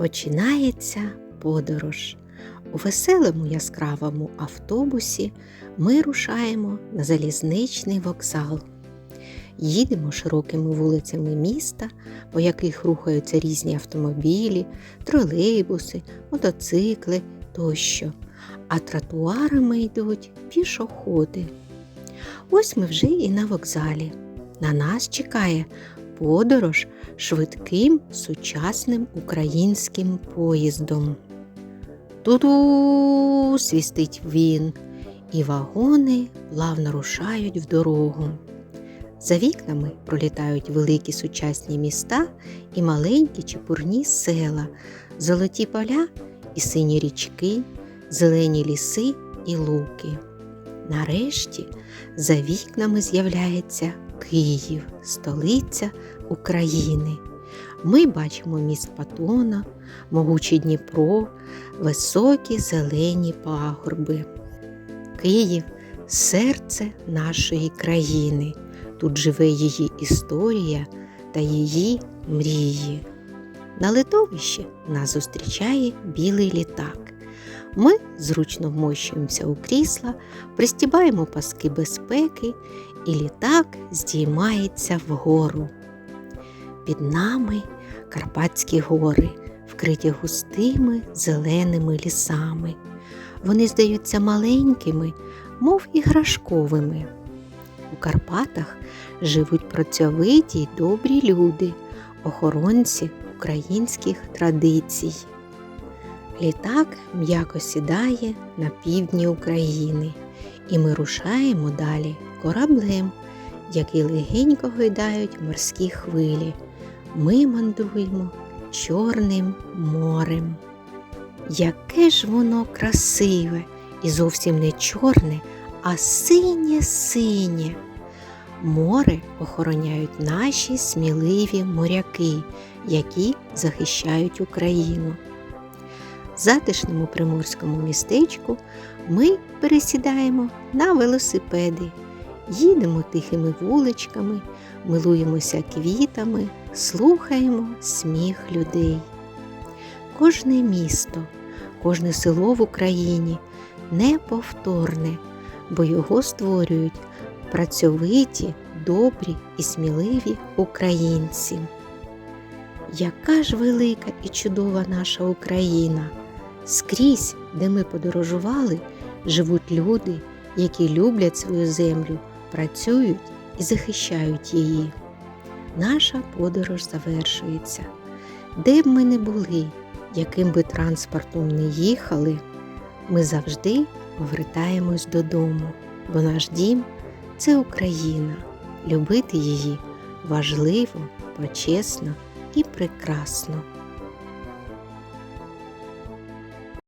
Починається подорож. У веселому яскравому автобусі ми рушаємо на залізничний вокзал. Їдемо широкими вулицями міста, по яких рухаються різні автомобілі, тролейбуси, мотоцикли тощо, а тротуарами йдуть пішоходи. Ось ми вже і на вокзалі. На нас чекає подорож швидким сучасним українським поїздом. Ту-ду свістить він, і вагони плавно рушають в дорогу. За вікнами пролітають великі сучасні міста і маленькі чепурні села, золоті поля і сині річки, зелені ліси і луки. Нарешті за вікнами з'являється Київ, столиця України. Ми бачимо міст Патона, могучий Дніпро, високі зелені пагорби. Київ серце нашої країни. Тут живе її історія та її мрії. На литовищі нас зустрічає білий літак. Ми зручно вмощуємося у крісла, пристібаємо паски безпеки, і літак здіймається вгору. Під нами Карпатські гори, вкриті густими зеленими лісами. Вони здаються маленькими, мов іграшковими. У Карпатах живуть працьовиті й добрі люди, охоронці українських традицій. Літак м'яко сідає на півдні України, і ми рушаємо далі кораблем, який легенько гойдають морські хвилі. Ми мандруємо Чорним морем. Яке ж воно красиве і зовсім не чорне, а синє-синє. Море охороняють наші сміливі моряки, які захищають Україну. Затишному приморському містечку ми пересідаємо на велосипеди, їдемо тихими вуличками, милуємося квітами, слухаємо сміх людей. Кожне місто, кожне село в Україні неповторне, бо його створюють працьовиті, добрі і сміливі українці. Яка ж велика і чудова наша Україна! Скрізь, де ми подорожували, живуть люди, які люблять свою землю, працюють і захищають її. Наша подорож завершується. Де б ми не були, яким би транспортом не їхали, ми завжди повертаємось додому, бо наш дім це Україна. Любити її важливо, почесно і прекрасно.